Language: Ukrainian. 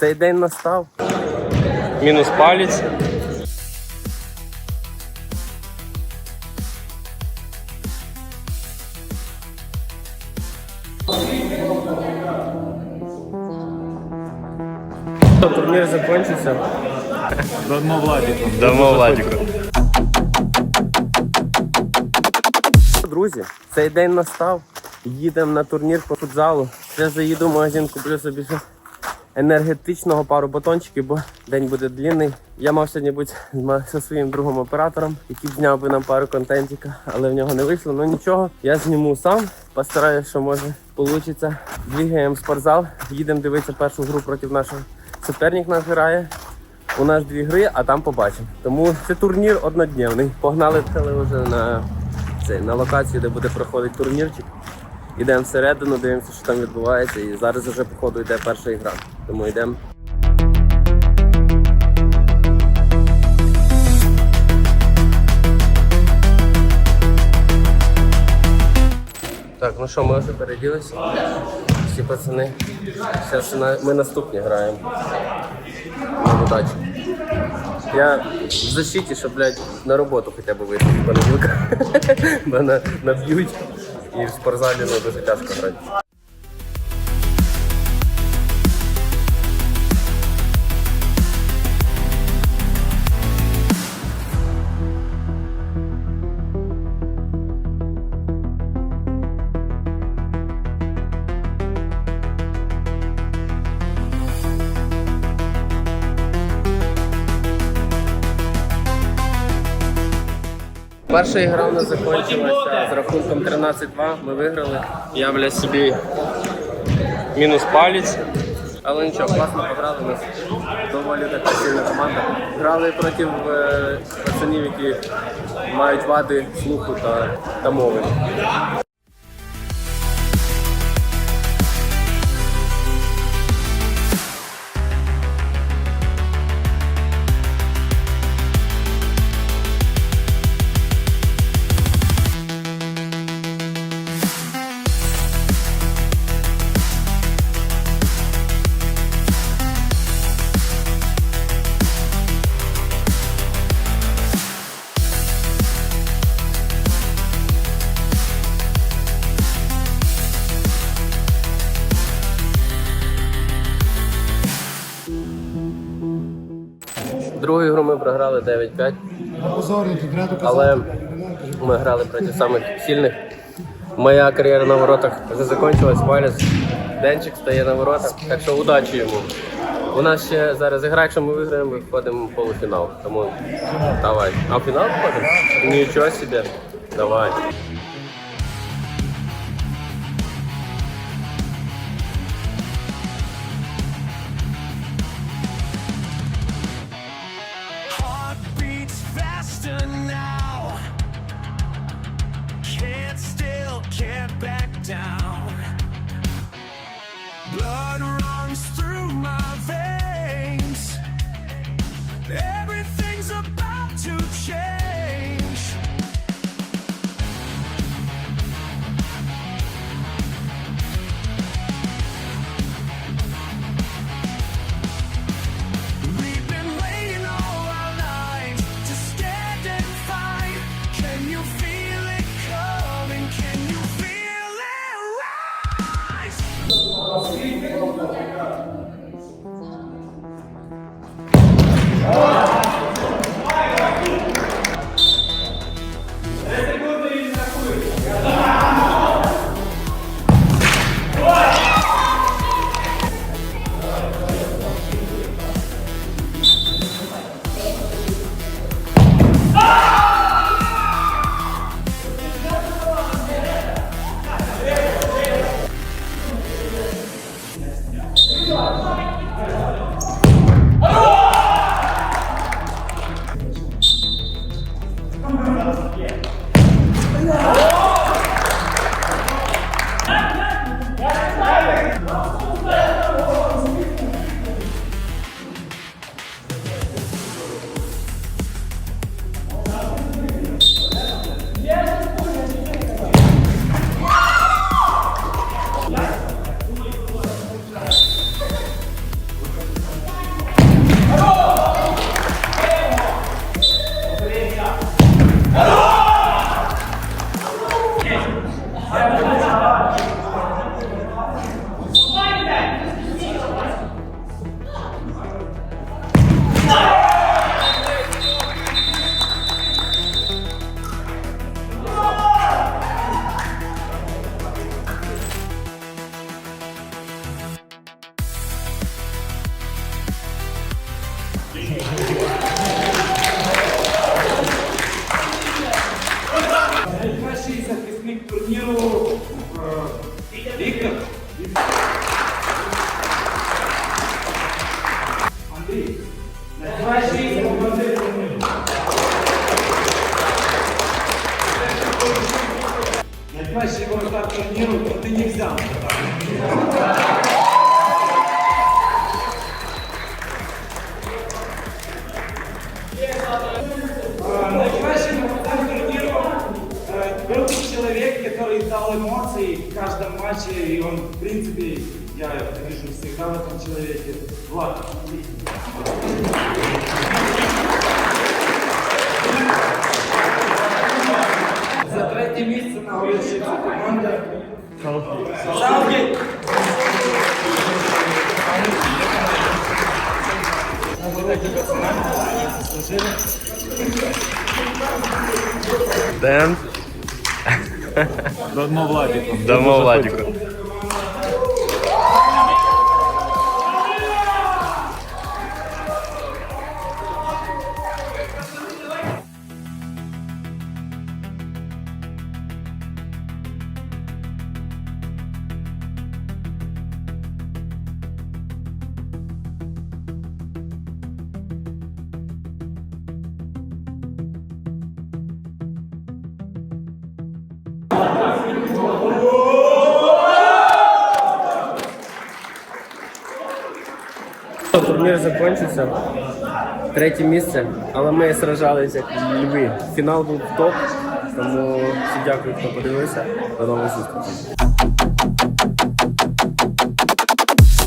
Цей день настав. Мінус палець. Турнір закінчився. Давно Владіку. Дамо Владіку. Друзі, цей день настав. Їдемо на турнір по футзалу. Ще заїду в магазин, куплю собі енергетичного пару батончиків, бо день буде длинний. Я мав сьогодні бути зі своїм другом оператором, який зняв би нам пару контентика, але в нього не вийшло. Ну нічого, я зніму сам, постараюся, що може вийде. Двігаємо в спортзал, їдемо дивитися першу гру проти нашого. Суперник нас грає. У нас дві гри, а там побачимо. Тому це турнір однодневний. Погнали вже на, це, на локацію, де буде проходити турнірчик. Йдемо всередину, дивимося, що там відбувається. І зараз вже походу йде перша ігра. Тому йдемо. Так, ну що, ми вже переділися. Всі пацани. Зараз ми наступні граємо. Ну, удачі. Я в защиті, щоб, блядь, на роботу хоча б вийти з понеділка. Мене наб'ють і в спортзалі ну, дуже тяжко грати. Перша ігра у нас закінчилася з рахунком 13-2. Ми виграли. Я, бля собі мінус палець. Але нічого, класно пограли у нас. Доволі така сильна команда. Грали проти е, пацанів, які мають вади слуху та, та мови. Програли 9-5. Позорно, тут треба доказати. Але ми грали проти самих сильних. Моя кар'єра на воротах вже закінчилась, Валіс. Денчик стає на воротах, так що удачі йому. У нас ще зараз ігра, якщо ми виграємо, ми входимо в полуфінал. Тому давай. А в фінал входимо? Нічого собі. Давай. турниру э, Виктор. Андрей, настоящий молодец. Настоящий его ты не взял. Дал эмоции в каждом матче, и он, в принципе, я вижу всегда в этом человеке. Влад, За третє місце нагородиться команда. Салки! Ден. Дамо Владіку. Дамо Владіку. Турнір закінчився. Третє місце, але ми сражалися як льви. Фінал був топ. Тому всі дякую, хто подивився. До нових зустрічей.